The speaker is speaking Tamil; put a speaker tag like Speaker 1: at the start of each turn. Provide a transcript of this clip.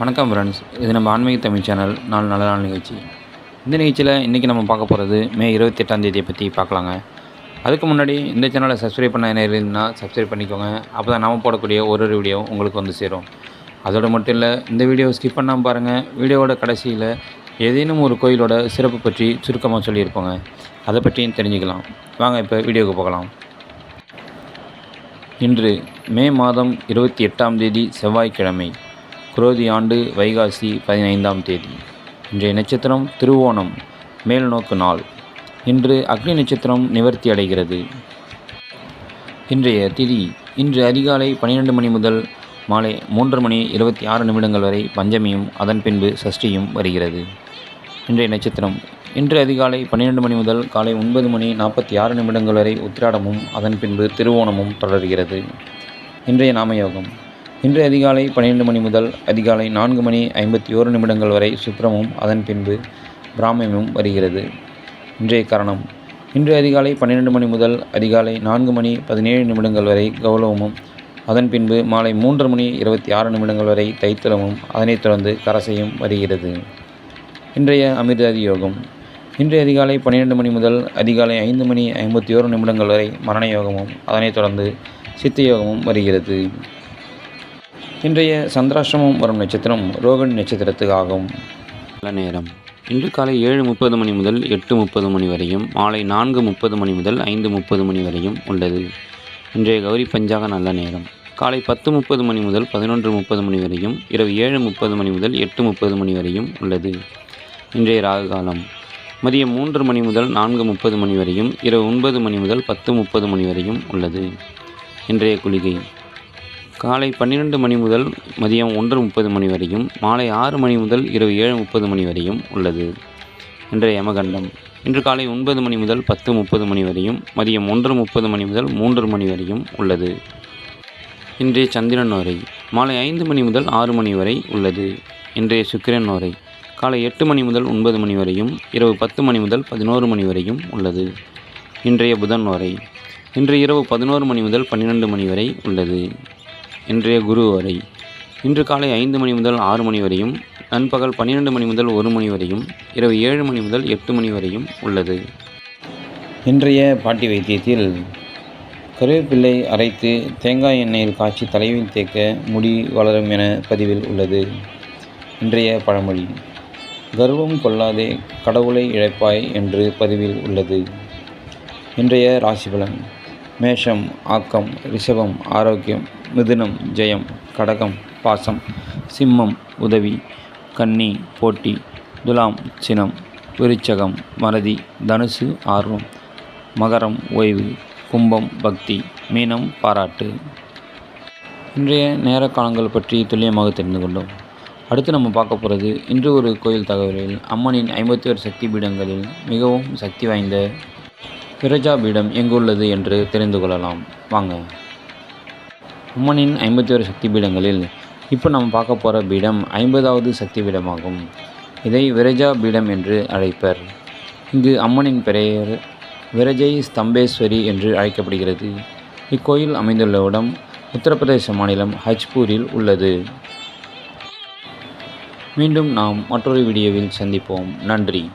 Speaker 1: வணக்கம் ஃப்ரெண்ட்ஸ். இது நம்ம ஆன்மீக தமிழ் சேனல் நாலு நல்ல நாள் நிகழ்ச்சி. இந்த நிகழ்ச்சியில் இன்றைக்கி நம்ம பார்க்க போகிறது மே இருபத்தி எட்டாம் தேதியை பற்றி பார்க்கலாங்க. அதுக்கு முன்னாடி இந்த சேனலை சப்ஸ்கிரைப் பண்ண நேரில்னா சப்ஸ்கிரைப் பண்ணிக்கோங்க. அப்போ தான் நம்ம போடக்கூடிய ஒரு ஒரு வீடியோ உங்களுக்கு வந்து சேரும். அதோடு மட்டும் இல்லை இந்த வீடியோ ஸ்கிப் பண்ணாமல் பாருங்கள் வீடியோவோட கடைசியில் ஏதேனும் ஒரு கோயிலோட சிறப்பு பற்றி சுருக்கமாக சொல்லியிருப்போங்க. அதை பற்றியும் தெரிஞ்சுக்கலாம். வாங்க இப்போ வீடியோவுக்கு போகலாம். இன்று மே மாதம் இருபத்தி எட்டாம் தேதி செவ்வாய்க்கிழமை. குரோதி ஆண்டு வைகாசி பதினைந்தாம் தேதி. இன்றைய நட்சத்திரம் திருவோணம் மேல் நோக்கு நாள். இன்று அக்னி நட்சத்திரம் நிவர்த்தி அடைகிறது. இன்றைய திதி இன்று அதிகாலை பன்னிரெண்டு மணி முதல் மாலை மூன்று மணி இருபத்தி ஆறு நிமிடங்கள் வரை பஞ்சமியும் அதன் பின்பு சஷ்டியும் வருகிறது. இன்றைய நட்சத்திரம் இன்று அதிகாலை பன்னிரெண்டு மணி முதல் காலை ஒன்பது மணி நாற்பத்தி ஆறு நிமிடங்கள் வரை உத்திராடமும் அதன் பின்பு திருவோணமும் தொடர்கிறது. இன்றைய நாமயோகம். இன்று அதிகாலை பன்னிரெண்டு மணி முதல் அதிகாலை நான்கு மணி ஐம்பத்தி ஓரு நிமிடங்கள் வரை சுப்ரமும் அதன் பின்பு பிராமியமும் வருகிறது. இன்றைய கரணம். இன்று அதிகாலை பன்னிரெண்டு மணி முதல் அதிகாலை நான்கு மணி பதினேழு நிமிடங்கள் வரை கௌலவமும் அதன் பின்பு மாலை மூன்று மணி இருபத்தி ஆறு நிமிடங்கள் வரை தைத்தலமும் அதனைத் தொடர்ந்து கரசையும் வருகிறது. இன்றைய அமிர்தாதி யோகம். இன்று அதிகாலை பன்னிரெண்டு மணி முதல் அதிகாலை ஐந்து மணி ஐம்பத்தி ஓரு நிமிடங்கள் வரை மரண யோகமும் அதனைத் தொடர்ந்து சித்த யோகமும் வருகிறது. இன்றைய சந்திராசிரமம் வரும் நட்சத்திரம் ரோகன் நட்சத்திரத்துக்கு ஆகும் நல்ல நேரம் இன்று காலை ஏழு முப்பது மணி முதல் எட்டு முப்பது மணி வரையும் மாலை நான்கு முப்பது மணி முதல் ஐந்து முப்பது மணி வரையும் உள்ளது இன்றைய கௌரி பஞ்சாக நல்ல நேரம் காலை பத்து முப்பது மணி முதல் பதினொன்று முப்பது மணி வரையும் இரவு ஏழு முப்பது மணி முதல் எட்டு முப்பது மணி வரையும் உள்ளது இன்றைய ராகு காலம் மதியம் மூன்று மணி முதல் நான்கு முப்பது மணி வரையும் இரவு ஒன்பது மணி முதல் பத்து முப்பது மணி வரையும் உள்ளது இன்றைய குளிகை காலை பன்னிரெண்டு மணி முதல் மதியம் ஒன்று முப்பது மணி வரையும் மாலை ஆறு மணி முதல் இரவு ஏழு முப்பது மணி வரையும் உள்ளது. இன்றைய யமகண்டம். இன்று காலை ஒன்பது மணி முதல் பத்து முப்பது மணி வரையும் மதியம் ஒன்று முப்பது மணி முதல் மூன்று மணி வரையும் உள்ளது. இன்றைய சந்திரன் வரை மாலை ஐந்து மணி முதல் ஆறு மணி வரை உள்ளது. இன்றைய சுக்கிரன் வரை காலை எட்டு மணி முதல் ஒன்பது மணி வரையும் இரவு பத்து மணி முதல் பதினோரு மணி வரையும் உள்ளது. இன்றைய புதன் வரை இன்று இரவு பதினோரு மணி முதல் பன்னிரெண்டு மணி வரை உள்ளது. இன்றைய குரு வரை. இன்று காலை ஐந்து மணி முதல் ஆறு மணி வரையும் நண்பகல் பன்னிரெண்டு மணி முதல் ஒரு மணி வரையும் இரவு ஏழு மணி முதல் எட்டு மணி வரையும் உள்ளது. இன்றைய பாட்டி வைத்தியத்தில் கருவேப்பிள்ளை அரைத்து தேங்காய் எண்ணெயில் காய்ச்சி தலையில் தேக்க முடி வளரும் என பதிவில் உள்ளது. இன்றைய பழமொழி கர்வம் கொள்ளாதே கடவுளை இழைப்பாய் என்று பதிவில் உள்ளது. இன்றைய ராசிபலன் மேஷம் ஆக்கம் ரிஷபம் ஆரோக்கியம் மிதுனம் ஜெயம் கடகம் பாசம் சிம்மம் உதவி கன்னி போட்டி துலாம் சினம் விருச்சகம் மறதி தனுசு ஆர்வம் மகரம் ஓய்வு கும்பம் பக்தி மீனம் பாராட்டு. இன்றைய நேர காலங்கள் பற்றி துல்லியமாக தெரிந்து கொண்டோம். அடுத்து நம்ம பார்க்க போகிறது இன்று ஒரு கோயில் தகவலில் அம்மனின் ஐம்பத்தி ஒரு சக்தி பீடங்களில் மிகவும் சக்தி வாய்ந்த பிரஜா பீடம் எங்குள்ளது என்று தெரிந்து கொள்ளலாம். வாங்க. அம்மனின் ஐம்பத்தி ஒரு சக்தி பீடங்களில் இப்போ நம்ம பார்க்க போகிற பீடம் ஐம்பதாவது சக்தி பீடமாகும் இதை விரஜா பீடம் என்று அழைப்பர். இங்கு அம்மனின் பெயர் விரஜை ஸ்தம்பேஸ்வரி என்று அழைக்கப்படுகிறது. இக்கோயில் அமைந்துள்ள இடம் உத்தரப்பிரதேச மாநிலம் ஹஜ்பூரில் உள்ளது. மீண்டும் நாம் மற்றொரு வீடியோவில் சந்திப்போம். நன்றி.